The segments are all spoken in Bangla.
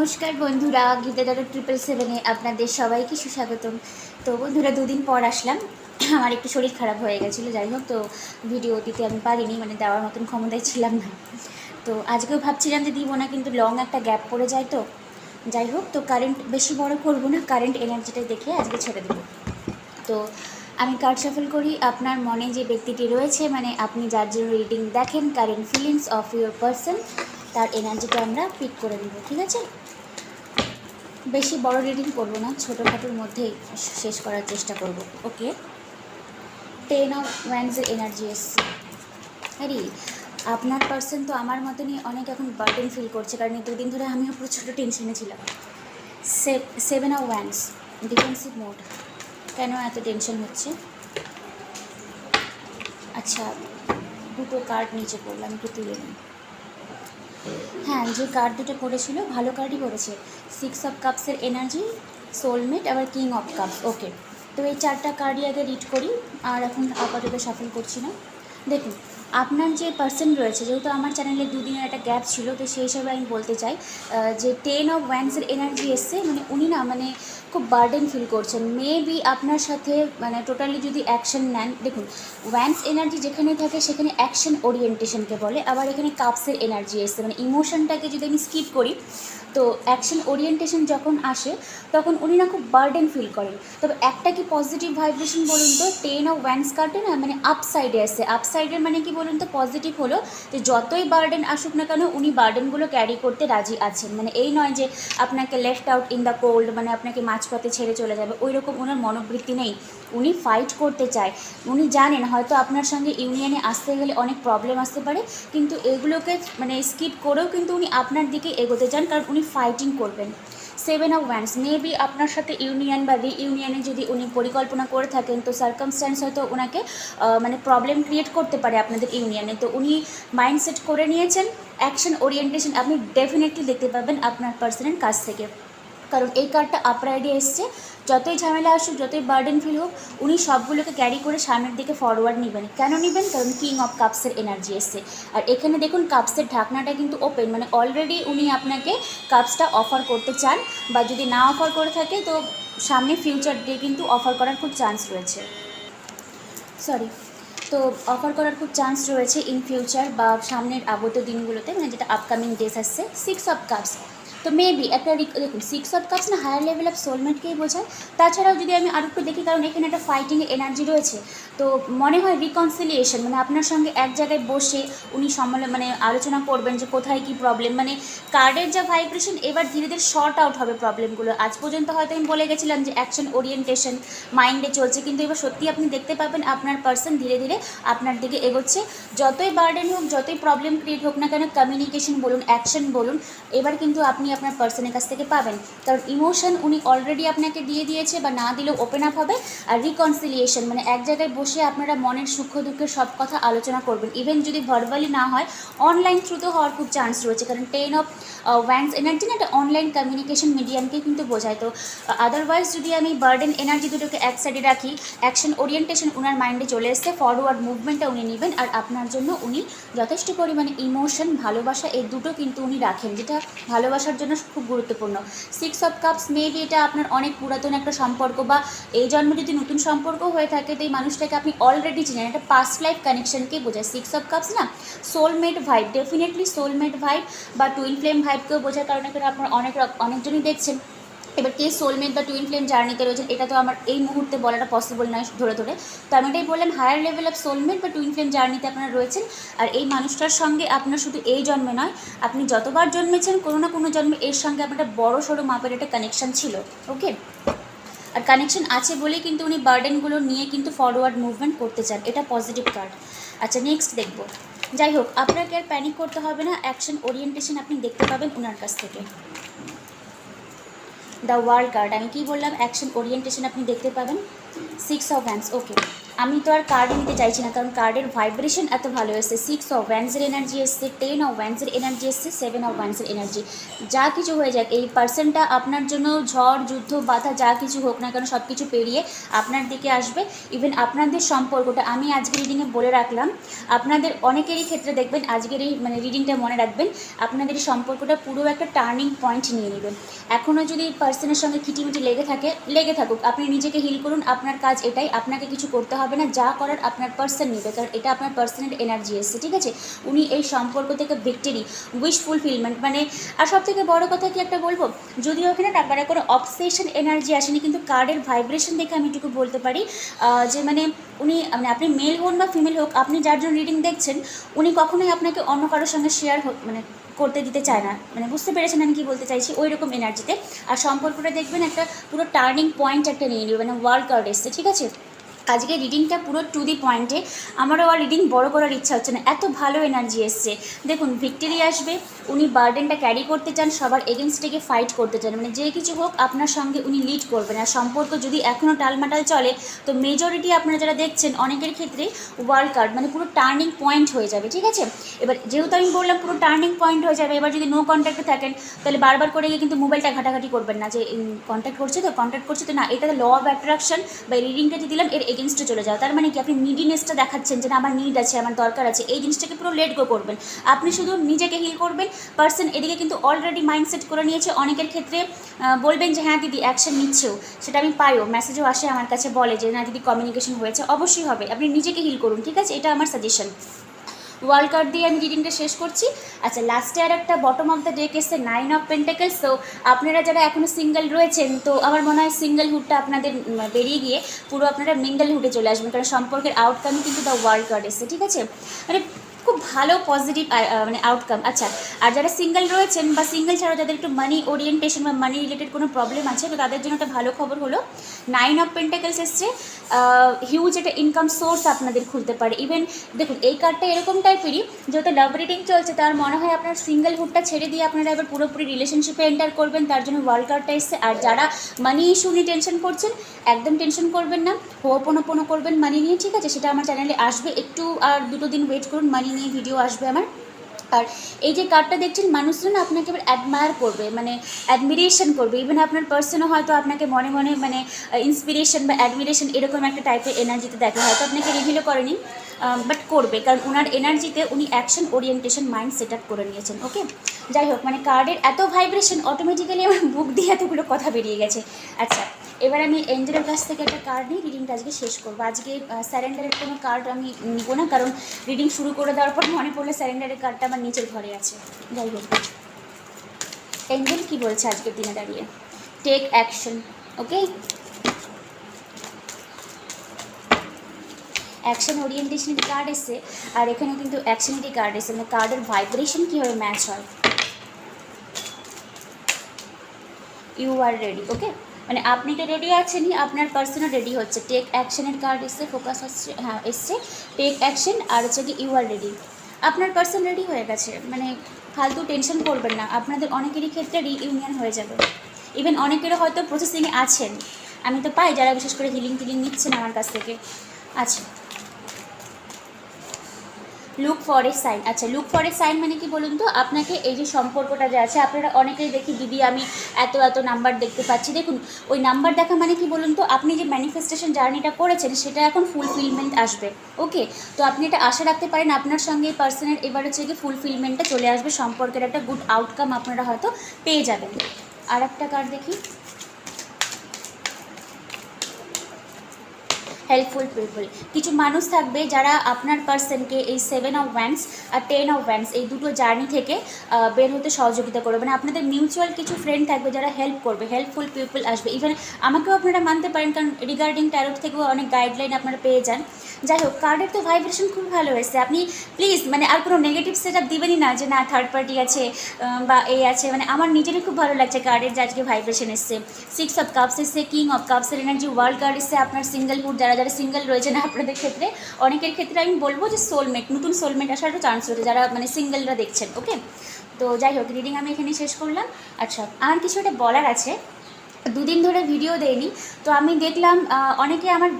নমস্কার বন্ধুরা, গীতা দাদা ট্রিপল সেভেনে আপনাদের সবাইকে সুস্বাগতম। তো বন্ধুরা, দুদিন পর আসলাম। আমার একটু শরীর খারাপ হয়ে গেছিল, যাই হোক, তো ভিডিও দিতে আমি পারিনি মানে দেওয়ার মতন ক্ষমতায় ছিলাম না। তো আজকেও ভাবছিলাম যে দিব না, কিন্তু লং একটা গ্যাপ পড়ে যায় তো। যাই হোক, তো কারেন্ট বেশি বড় করব না কারেন্ট এনার্জিটা দেখে আজকে ছেড়ে দেবো। তো আমি কার্ড শাফল করি, আপনার মনে যে ব্যক্তিটি রয়েছে মানে আপনি যার জন্য রিডিং দেখেন current feelings of your person তার এনার্জিটা আমরা পিক করে দেবো, ঠিক আছে? বেশি বড় রিডিং করব না, ছোটোখাটোর মধ্যেই শেষ করার চেষ্টা করব। ওকে টেন অফ ওয়ান্সের এনার্জি এসছে। আরে আপনার পার্সন তো আমার মতনই অনেক এখন বার্ডেন ফিল করছে, কারণ এই দুদিন ধরে আমিও প্রচণ্ড টেনশনে ছিলাম। Seven of wands defensive mode কেন এত টেনশন হচ্ছে? আচ্ছা দুটো কার্ড নিচে পড়লাম একটু তুলে নিই। হ্যাঁ যে কার্ড দুটো পড়েছিল ভালো কার্ডই পড়েছে সিক্স অফ কাপসের এনার্জি সোলমেট আবার কিং অফ কাপস ওকে তো এই চারটা কার্ডই আগে রিড করি, আর এখন আপাতত সাফল করছি না। দেখুন, আপনার যে পার্সন রয়েছে, যেহেতু আমার চ্যানেলে দুদিনের একটা গ্যাপ ছিল, তো সেই হিসাবে আমি বলতে চাই যে টেন অফ ওয়ান্সের এনার্জি এসছে মানে উনি না মানে খুব বার্ডেন ফিল করছেন। মেবি আপনার সাথে মানে টোটালি যদি অ্যাকশন নেন, দেখুন ওয়ান্স এনার্জি যেখানে থাকে, সেখানে অ্যাকশন ওরিয়েন্টেশনকে বলে, আবার এখানে কাপসের এনার্জি এসছে। মানে ইমোশনটাকে যদি আমি স্কিপ করি, তো অ্যাকশন ওরিয়েন্টেশন যখন আসে, তখন উনি না খুব বার্ডেন ফিল করেন। তবে একটা কি পজিটিভ ভাইব্রেশন বলুন তো টেন অফ ওয়ান্স কার্ডে না মানে আপ সাইডে আসছে আপ সাইডের মানে কি বলুন তো পজিটিভ হলো যে যতই বার্ডেন আসুক না কেন, উনি বার্ডেনগুলো ক্যারি করতে রাজি আছেন। মানে এই নয় যে আপনাকে left out in the cold মানে আপনাকে মাঝপথে ছেড়ে চলে যাবে। ওই রকম ওনার মনোবৃত্তি নেই। উনি ফাইট করতে চায়। উনি জানেন হয়তো আপনার সঙ্গে ইউনিয়নে আসতে গেলে অনেক প্রবলেম আসতে পারে, কিন্তু এগুলোকে মানে স্কিপ করেও কিন্তু উনি আপনার দিকে এগোতে চান, কারণ উনি ফাইটিং করবেন। সেভেন অফ ওয়ান্স মেবি আপনার সাথে ইউনিয়ন বা রিইউনিয়নে যদি উনি পরিকল্পনা করে থাকেন, তো সার্কামস্ট্যান্স হয়তো ওনাকে মানে প্রবলেম ক্রিয়েট করতে পারে আপনাদের ইউনিয়নে তো উনি মাইন্ডসেট করে নিয়েছেন অ্যাকশন ওরিয়েন্টেশন আপনি ডেফিনেটলি দেখতে পাবেন আপনার পার্সনের কাছ থেকে। কারণ এই কার্ডটা আপরাইডে এসছে। যতই ঝামেলা আসুক, যতই বার্ডেন ফিল হোক, উনি সবগুলোকে ক্যারি করে সামনের দিকে ফরওয়ার্ড নেবেন। কেন নেবেন? কারণ কিং অফ কাপসের এনার্জি এসছে। আর এখানে দেখুন কাপসের ঢাকনাটা কিন্তু ওপেন মানে অলরেডি উনি আপনাকে কাপসটা অফার করতে চান, বা যদি না অফার করে থাকে, তো সামনে ফিউচার ডে কিন্তু অফার করার খুব চান্স রয়েছে। সরি তো অফার করার খুব চান্স রয়েছে ইন ফিউচার বা সামনের আগত দিনগুলোতে মানে যেটা আপকামিং ডেস আসছে সিক্স অফ কাপস তো মেবি একটা দেখুন সিক্স অফ কাপস না হায়ার লেভেল অফ সোলমেটকেই বোঝায়? তাছাড়াও যদি আমি আরেকটু দেখি, কারণ এখানে একটা ফাইটিং এনার্জি রয়েছে, তো মনে হয় রিকনসিলিয়েশন মানে আপনার সঙ্গে এক জায়গায় বসে উনি সম্মেলন মানে আলোচনা করবেন যে কোথায় কি প্রবলেম মানে কার্ডের যা ভাইব্রেশন এবার ধীরে ধীরে শর্ট আউট হবে প্রবলেমগুলো আজ পর্যন্ত হয়তো আমি বলে গেছিলাম যে অ্যাকশন ওরিয়েন্টেশন মাইন্ডে চলছে, কিন্তু এবার সত্যি আপনি দেখতে পাবেন আপনার পার্সন ধীরে ধীরে আপনার দিকে এগোচ্ছে। যতই বার্ডেন হোক, যতই প্রবলেম ক্রিয়েট হোক না কেন কমিউনিকেশন বলুন অ্যাকশন বলুন, এবার কিন্তু আপনি আপনার পার্সনের কাছ থেকে পাবেন। কারণ ইমোশন উনি অলরেডি আপনাকে দিয়ে দিয়েছে বা না দিলেও ওপেন আপ হবে আর রিকনসিলিয়েশন মানে এক জায়গায় বসে আপনারা মনের সুখ দুঃখের সব কথা আলোচনা করবেন। ইভেন যদি ভার্বালি না হয় অনলাইন থ্রুতেও হওয়ার খুব চান্স রয়েছে। কারণ টেন অফ ওয়ান্স এনার্জি না একটা অনলাইন কমিউনিকেশন মিডিয়ামকেই কিন্তু বোঝায়। তো আদারওয়াইজ যদি আমি বার্ডেন এনার্জি দুটোকে এক সাইডে রাখি অ্যাকশন ওরিয়েন্টেশন ওনার মাইন্ডে চলে এসছে ফরওয়ার্ড মুভমেন্টটা উনি নেবেন আর আপনার জন্য উনি যথেষ্ট পরিমাণে ইমোশন ভালোবাসা এই দুটো কিন্তু উনি রাখেন, যেটা ভালোবাসার জন্য খুব গুরুত্বপূর্ণ। সিক্স অফ কাপস মেবি এটা আপনার অনেক পুরাতন একটা সম্পর্ক বা এই জন্মে যদি নতুন সম্পর্ক হয়ে থাকে, তো এই মানুষটাকে আপনি অলরেডি চিনেন। একটা পাস্ট লাইফ কানেকশনকেই বোঝায়। সিক্স অফ কাপস না soulmate vibe definitely soulmate vibe বা টুইন ফ্লেম ভাইবকেও বোঝার কারণে আপনার অনেক অনেকজনই দেখছেন। এবার কে সোলমেট বা টুইন ফ্লেম জার্নিতে রয়েছেন, এটা তো আমার এই মুহূর্তে বলাটা পসিবল নয় ধরে ধরে। তো আমি এটাই বললাম হায়ার লেভেল অফ সোলমেট বা টুইন ফ্লেম জার্নিতে আপনারা রয়েছেন, আর এই মানুষটার সঙ্গে আপনার শুধু এই জন্মে নয়, আপনি যতবার জন্মেছেন, কোনো না কোনো জন্মে এর সঙ্গে আপনার বড় সড়ো মাপের একটা কানেকশন ছিল ওকে আর কানেকশন আছে বলেই কিন্তু উনি বার্ডেনগুলো নিয়ে কিন্তু ফরওয়ার্ড মুভমেন্ট করতে চান, এটা পজিটিভ কার্ড আচ্ছা নেক্সট দেখব। যাই হোক, আপনাকে আর প্যানিক করতে হবে না অ্যাকশন ওরিয়েন্টেশন আপনি দেখতে পাবেন ওনার কাছ থেকে। দ্য ওয়ার্ল্ড কার্ড আমি কি বললাম? অ্যাকশন ওরিয়েন্টেশন আপনি দেখতে পাবেন? সিক্স অফ হ্যান্ডস ওকে আমি তো আর কার্ড নিতে চাইছি না, কারণ কার্ডের ভাইব্রেশন এত ভালো এসছে। সিক্স অফ ওয়ান্সের এনার্জি এসছে টেন অফ ওয়ান্সের এনার্জি এসছে সেভেন অফ ওয়ান্সের এনার্জি যা কিছু হয়ে যাক, এই পার্সনটা আপনার জন্য ঝড়, যুদ্ধ, বাধা, যা কিছু হোক না কেন সব কিছু পেরিয়ে আপনার দিকে আসবে। ইভেন আপনাদের সম্পর্কটা, আমি আজকে রিডিংয়ে বলে রাখলাম, আপনাদের অনেকেরই ক্ষেত্রে দেখবেন, আজকের এই মানে রিডিংটা মনে রাখবেন, আপনাদের সম্পর্কটা পুরো একটা টার্নিং পয়েন্ট নিয়ে নেবেন। এখনও যদি পার্সনের সঙ্গে খিটিমিটি লেগে থাকে, লেগে থাকুক, আপনি নিজেকে হিল করুন, আপনার কাজ এটাই, আপনাকে কিছু করতে হবে। না, যা করার আপনার পার্সন নেবে, কারণ এটা আপনার পার্সনের এনার্জি এসছে, ঠিক আছে? উনি এই সম্পর্ক থেকে ভিক্টরি উইশ ফুলফিলমেন্ট মানে আর সব থেকে বড় কথা কি একটা বলব? যদিও এখানে টাকার কোনো অবসেশন এনার্জি আসেনি, কিন্তু কার্ডের ভাইব্রেশন দেখে আমি এটুকু বলতে পারি যে মানে উনি মানে আপনি মেল হন বা ফিমেল হোক, আপনি যার জন্য রিডিং দেখছেন, উনি কখনোই আপনাকে অন্য কারোর সঙ্গে শেয়ার মানে করতে দিতে চায় না। মানে বুঝতে পেরেছেন আমি কি বলতে চাইছি? ওই রকম এনার্জিতে আর সম্পর্কটা দেখবেন একটা পুরো টার্নিং পয়েন্ট একটা নিয়ে নেবে মানে ওয়ার্ল্ড কার্ড এসছে, ঠিক আছে? আজকে রিডিংটা পুরো টু দি পয়েন্টে আমারও আর রিডিং বড় করার ইচ্ছা হচ্ছে না। এত ভালো এনার্জি এসছে। দেখুন ভিক্টরি আসবে, উনি বার্ডেনটা ক্যারি করতে চান, সবার এগেনস্টে ফাইট করতে চান। মানে যে কিছু হোক, আপনার সঙ্গে উনি লিড করবেন। আর সম্পর্ক যদি এখনও টালমাটাল চলে, তো মেজরিটি আপনারা যারা দেখছেন, অনেকের ক্ষেত্রে ওয়ার্ল্ড কার্ড মানে পুরো টার্নিং পয়েন্ট হয়ে যাবে, ঠিক আছে? এবার যেহেতু আমি বললাম পুরো টার্নিং পয়েন্ট হয়ে যাবে, এবার যদি নো কন্ট্যাক্টে থাকেন, তাহলে বারবার করে গিয়ে কিন্তু মোবাইলটা ঘাটাঘাটি করবেন না। যে কন্ট্যাক্ট করছে তো কন্ট্যাক্ট করছে তো না, এটা ল অফ অ্যাট্রাকশন বা রিডিংটা যে দিলাম, এর এগেনস্টে চলে যাও। তার মানে কি? আপনি নিডিনেসটা দেখাচ্ছেন যে আমার নিড আছে, আমার দরকার আছে। এই জিনিসটাকে পুরো লেট গো করবেন। আপনি শুধু নিজেকে হিল করবেন। পার্সন এদিকে কিন্তু অলরেডি মাইন্ডসেট করে নিয়েছে। অনেকের ক্ষেত্রে বলবেন যে হ্যাঁ দিদি অ্যাকশন নিচ্ছেও সেটা আমি পাইও। মেসেজও আসে আমার কাছে বলে যে, না, দিদি কমিউনিকেশন হয়েছে। অবশ্যই হবে। আপনি নিজেকে হিল করুন, ঠিক আছে? এটা আমার সাজেশন ওয়ার্ল্ড কার্ড দিয়ে আমি রিডিংটা শেষ করছি। আচ্ছা লাস্টে আর একটা বটম অফ দ্য ডেক এসছে নাইন অফ পেন্টেকেলস তো আপনারা যারা এখনও সিঙ্গেল রয়েছেন, তো আমার মনে হয় সিঙ্গেল হুডটা আপনাদের বেরিয়ে গিয়ে পুরো আপনারা মিঙ্গেল হুডে চলে আসবেন, কারণ সম্পর্কের আউটকামই কিন্তু দ্য ওয়ার্ল্ড কার্ড এসছে, ঠিক আছে? মানে খুব ভালো পজিটিভ মানে আউটকাম আচ্ছা আর যারা সিঙ্গেল রয়েছেন বা সিঙ্গেল ছাড়াও যাদের একটু মানি ওরিয়েন্টেশন বা মানি রিলেটেড কোনো প্রবলেম আছে, তো তাদের জন্য একটা ভালো খবর হলো নাইন অফ পেন্টাকেলস এসছে। হিউজ একটা ইনকাম সোর্স আপনাদের খুলতে পারে। ইভেন দেখুন, এই কার্ডটা এরকম টাইপেরই যেহেতু লাভ রিডিং চলছে, তার মনে হয় আপনার সিঙ্গেল হুডটা ছেড়ে দিয়ে আপনারা এবার পুরোপুরি রিলেশনশিপে এন্টার করবেন, তার জন্য ওয়ার্ল্ড কার্ডটা এসছে। আর যারা মানি ইস্যু নিয়ে টেনশন করছেন, একদম টেনশন করবেন না। হোপনোপনো করবেন মানি নিয়ে, ঠিক আছে? সেটা আমার চ্যানেলে আসবে। একটু আর দুটো দিন ওয়েট করুন মানি নিয়ে ভিডিও আসবে আমার। আর এই যে কার্ডটা দেখছেন, মানুষজন আপনাকে এবার অ্যাডমায়ার করবে মানে অ্যাডমিরেশন করবে। ইভেন আপনার পার্সনও হয়তো আপনাকে মনে মনে মানে ইন্সপিরেশন বা অ্যাডমিরেশন এরকম একটা টাইপের এনার্জিতে দেখে। হয়তো আপনাকে রিভিলও করেনি বাট করবে। কারণ ওনার এনার্জিতে উনি action orientation mind set up করে নিয়েছেন ওকে যাই হোক মানে কার্ডের এত ভাইব্রেশন অটোমেটিক্যালি আমার বুক দিয়ে এতগুলো কথা বেরিয়ে গেছে। আচ্ছা এবার আমি এঞ্জেলের কাছ থেকে একটা কার্ড নিয়ে রিডিংটা আজকে শেষ করব। আজকে স্যারেন্ডারের কোনো কার্ড আমি নিব না, কারণ রিডিং শুরু করে দেওয়ার পর মনে পড়লে স্যারেন্ডারের কার্ডটা আমার নিচের ঘরে আছে। যাই হোক এঞ্জেল কী বলছে আজকের দিনে দাঁড়িয়ে? টেক অ্যাকশন ওকে অ্যাকশন ওরিয়েন্টেশনের কার্ড এসছে, আর এখানে কিন্তু অ্যাকশনেরই কার্ড এসছে। মানে কার্ডের ভাইব্রেশন কীভাবে ম্যাচ হয়? ইউ আর রেডি ওকে মানে আপনি তো রেডি আছেনই, আপনার পার্সনও রেডি হচ্ছে। টেক অ্যাকশনের কার্ড এসছে ফোকাস হচ্ছে হ্যাঁ এসছে। টেক অ্যাকশন আর হচ্ছে কি ইউ আর রেডি আপনার পার্সন রেডি হয়ে গেছে মানে ফালতু টেনশন করবেন না। আপনাদের অনেকেরই ক্ষেত্রে রিইউনিয়ন হয়ে যাবে। ইভেন অনেকেরও হয়তো প্রসেসিংয়ে আছেন। আমি তো পাই যারা বিশেষ করে হিলিং টিলিং নিচ্ছেন আমার কাছ থেকে। আচ্ছা। লুক ফর এ সাইন আচ্ছা লুক ফর এ সাইন মানে কি বলুন তো? আপনাকে এই যে সম্পর্কটা যে আছে, আপনারা অনেকেই দেখি, দিদি, আমি এত এত নাম্বার দেখতে পাচ্ছি। দেখুন, ওই নাম্বার দেখা মানে কি বলুন তো, আপনি যে ম্যানিফেস্টেশন জার্নিটা করেছেন, সেটা এখন ফুলফিলমেন্ট আসবে ওকে তো আপনি এটা আশা রাখতে পারেন, আপনার সঙ্গে এই পার্সনের এবার হচ্ছে কি ফুলফিলমেন্টটা চলে আসবে, সম্পর্কের একটা গুড আউটকাম আপনারা হয়তো পেয়ে যাবেন। আর একটা কার্ড দেখি। হেল্পফুল পিপল কিছু মানুষ থাকবে যারা আপনার পার্সনকে এই সেভেন অফ ওয়ান্স আর টেন অফ ওয়ান্স এই দুটো জার্নি থেকে বের হতে সহযোগিতা করবে। মানে আপনাদের মিউচুয়াল কিছু ফ্রেন্ড থাকবে যারা হেল্প করবে হেল্পফুল পিপল আসবে। ইভেন আমাকেও আপনারা মানতে পারেন, কারণ রিগার্ডিং ট্যারোট থেকেও অনেক গাইডলাইন আপনারা পেয়ে যান। যাই হোক কার্ডের তো ভাইব্রেশন খুব ভালো এসেছে আপনি প্লিজ মানে আর কোনো নেগেটিভ সেট আপ দিবেনই না যে না থার্ড পার্টি আছে বা এই আছে। মানে আমার নিজেরই খুব ভালো লাগছে কার্ডের যে আজকে ভাইব্রেশন এসছে। সিক্স অফ কাপস এসছে কিং অফ কাপসের এনার্জি ওয়ার্ল্ড কার্ড এসছে, আপনার সিঙ্গেল হুড যারা যারা সিঙ্গেল রয়েছেন আপনাদের ক্ষেত্রে, অনেকের ক্ষেত্রে আমি বলব যে সোলমেট নতুন সোলমেট আসার একটা চান্স রয়েছে, যারা মানে সিঙ্গেলরা দেখছেন ওকে তো যাই হোক রিডিং আমি এখানে শেষ করলাম। আচ্ছা আমার কিছু একটা বলার আছে? দুদিন ধরে ভিডিও দেয়নি, তো আমি দেখলাম অনেকে আমার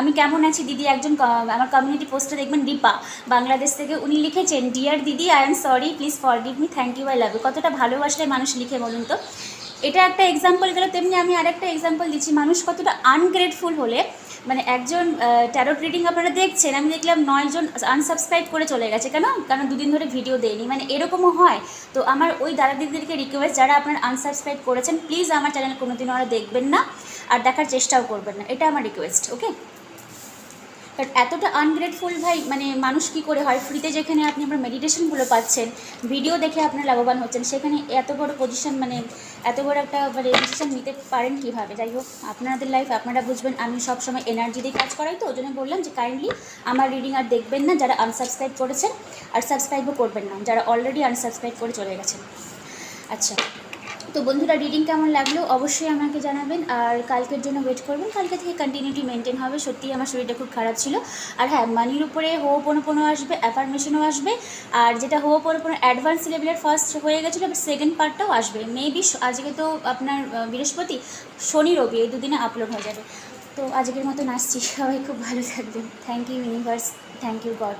আমি কেমন আছি দিদি? একজন আমার কমিউনিটি পোস্টে দেখবেন, দীপা, বাংলাদেশ থেকে উনি লিখেছেন ডিয়ার দিদি I am sorry please forgive me thank you I love you কতটা ভালোবাসলে মানুষ লিখে বলুন তো? এটা একটা এক্সাম্পল গেল, তেমনি আমি আরেকটা এক্সাম্পল দিচ্ছি, মানুষ কতটা আনগ্রেটফুল হলে মানে একজন ট্যারোট রিডিং আপনারা দেখছেন, আমি দেখলাম নয়জন আনসাবস্ক্রাইব করে চলে গেছে কেন? কারণ দুদিন ধরে ভিডিও দেয়নি। মানে এরকমও হয়। তো আমার ওই দাদা দিদিদেরকে রিকোয়েস্ট যারা আপনারা আনসাবস্ক্রাইব করেছেন প্লিজ আমার চ্যানেল কোনোদিন ওরা দেখবেন না, আর দেখার চেষ্টাও করবেন না। এটা আমার রিকোয়েস্ট ওকে বাট এতটা আনগ্রেটফুল ভাই মানে মানুষ কি করে হয়? ফ্রিতে যেখানে আপনি আপনার মেডিটেশনগুলো পাচ্ছেন ভিডিও দেখে আপনার লাভবান হচ্ছেন, সেখানে এত বড় পজিশন মানে এত বড় একটা মানে ডিসিশন নিতে পারেন কীভাবে? যাই হোক, আপনাদের লাইফ আপনারা বুঝবেন, আমি সবসময় এনার্জি দিয়ে কাজ করাই তো ওই জন্য বললাম যে কাইন্ডলি আমার রিডিং আর দেখবেন না, যারা আনসাবস্ক্রাইব করেছেন, আর সাবস্ক্রাইবও করবেন না, যারা অলরেডি আনসাবস্ক্রাইব করে চলে গেছেন। আচ্ছা তো বন্ধুরা রিডিং কেমন লাগল অবশ্যই আমাকে জানাবেন। আর কালকের জন্য ওয়েট করবেন। কালকে থেকে কন্টিনিউটি মেনটেন হবে। সত্যিই আমার শরীরটা খুব খারাপ ছিল। আর হ্যাঁ মানির উপরে হো পোনো পোনো আসবে অ্যাফার্মেশনও আসবে। আর যেটা হো পোনো পোনো অ্যাডভান্স লেভেলের ফার্স্ট হয়ে গেছিল সেকেন্ড পার্টটাও আসবে। মেবি আজকে তো আপনার বৃহস্পতি, শনি, রবি এই দুদিনে আপলোড হয়ে যাবে। তো আজকের মতো নাচছি সবাই খুব ভালো থাকবেন। Thank you universe thank you God